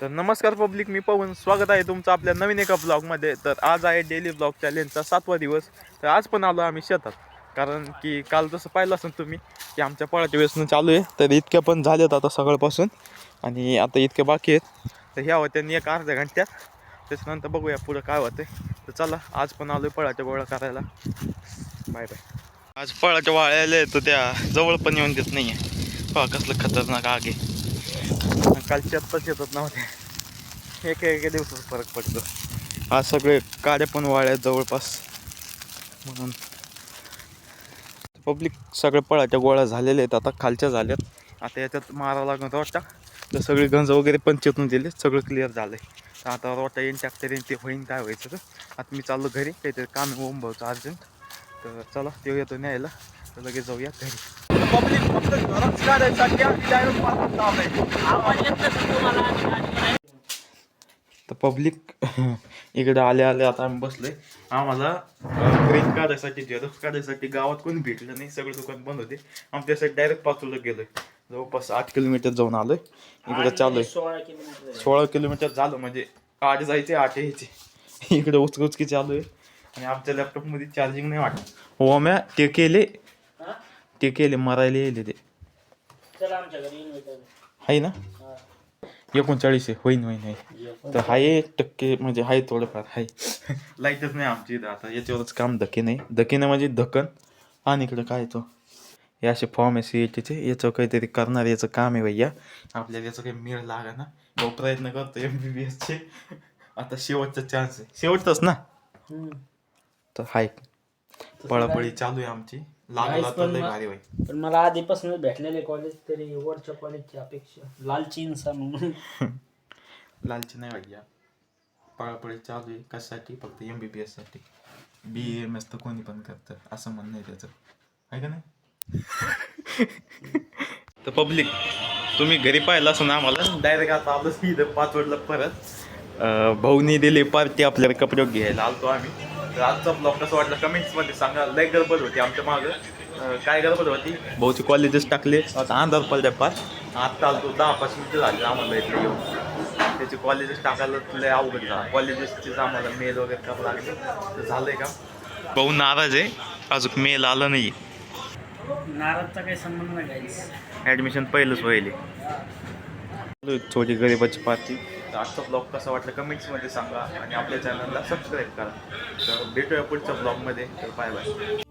तर नमस्कार पब्लिक मी पवन. स्वागत आहे तुमचं आपल्या नवीन एका ब्लॉगमध्ये. तर आज आहे डेली ब्लॉग चॅलेंजचा सातवा दिवस. तर आज पण आलो आम्ही शेतात. कारण की काल जसं पाहिलं असेल तुम्ही की आमच्या पळाच्या व्यसन चालू आहे. तर इतक्या पण झाल्यात आता सकाळपासून. आणि आता इतक्या बाकी आहेत. तर ह्या होत्या एक अर्ध्या घंट्यात त्याच्यानंतर बघूया पुढं काय होतं तर चला आज पण आलो पळाच्या गोळा करायला. Bye bye. आज फळाच्या वाळ्याला येतो त्या जवळ पण येऊन देत नाही आहे कसलं खतरनाक आगे कालची आत्ताच येतात नव्हते. एका एका दिवसाचा फरक पडतो. आज सगळे काड्या पण वाळ्या जवळपास. म्हणून पब्लिक सगळे पळाच्या गोळ्या झालेल्या आहेत. आता खालच्या झाल्यात. आता याच्यात मारा लागत वाटतं. तर सगळे गंज वगैरे पण चेतून दिले. सगळं क्लिअर झालं आहे तर आता वाटतं येईन टॅक्टर येईन ते होईन काय व्हायचं तर. आता मी चाललो घरी. काहीतरी काम होऊन ओम भाऊचं अर्जंट. तर चला ते येतो न्यायला तर लगेच जाऊया घरी. पब्लिक फक्त घरात काढायसाठी तर पब्लिक इकडे आले आले आता आम्ही बसलोय. आम्हाला ग्रीन काढायसाठी झेरॉक्स काढायसाठी गावात कोणी भेटलं नाही सगळे दुकान बंद होते. आम्ही त्यासाठी डायरेक्ट पाचोला गेलोय. जवळपास आठ किलोमीटर जाऊन आलोय. इकडे सोळा किलोमीटर सोळा किलोमीटर झालं म्हणजे आठ जायचे आठ यायचे. इकडे उचकुचकी चालू आहे. आणि आमच्या लॅपटॉपमध्ये चार्जिंग नाही वाटत. हो म्या ते केले. ते केले मरायला येले ते. चला आमच्या घरी इन्व्हर्टर आहे ना? एकोणचाळीस आहे होईन होईन होईन. तर हाय एक टक्के म्हणजे हाय थोडंफार हाय. लाईटच नाही आमची इथं आता. याच्यावरच काम धके नाही. धके नाही म्हणजे धक्कन. आणि इकडं काय तो? हे असे फॉर्म आहे सी चे. याचं काहीतरी करणार याचं काम आहे भैया. आपल्याला याचं काही मिळ लागा ना. तो प्रयत्न करतो एम बी बी एसचे आता शेवटचा चान्स आहे. शेवटचाच ना? तर हाय. पळापळी चालू आहे आमची. Guys, पण लय मग- भारी होईल. पण मला आधीपासूनच भेटलेले कॉलेज तरी वरच्या कॉलेजची अपेक्षा. लालची इन्सान म्हणून. लालची नाही भैया पळापळी चालू आहे. कशासाठी? फक्त एम बी बी एससाठी बी एम एस तर कोणी पण करतं. असं म्हणणं आहे त्याचं. आहे का नाही? तर पब्लिक तुम्ही घरी पाहिलं असं ना आम्हाला? डायरेक्ट आता आलो इथं पाचवडला परत. अं, भाऊनी दिली पार्टी आपल्याला कपडे घ्यायला. आलतो आम्ही. तर आजचा ब्लॉग कसं वाटलं कमेंट्समध्ये सांगा. लय गडबड होती आमच्या मागं. काय गडबड होती? भाऊचे कॉलेजेस टाकले. आता अंधार पडल्या पार आत्ता आलतो दहा पाच मिनिटं झाले आम्हाला इथलं येऊन. त्याचे कॉलेजेस टाकायला लय अवघड झालं. कॉलेजेसचेच आम्हाला मेल वगैरे करावं लागले. तर झालंय का? भाऊ नाराज आहे. अजून मेल आलं नाही नारदचा काही संबंध नाही ॲडमिशन पहिलंच व्हायले छोटी गरीबाची पार्टी. तर आजचा ब्लॉग कसा वाटला कमेंट्समध्ये सांगा आणि आपल्या चॅनलला सबस्क्राईब करा. तर भेटूया पुढच्या ब्लॉगमध्ये तर बाय बाय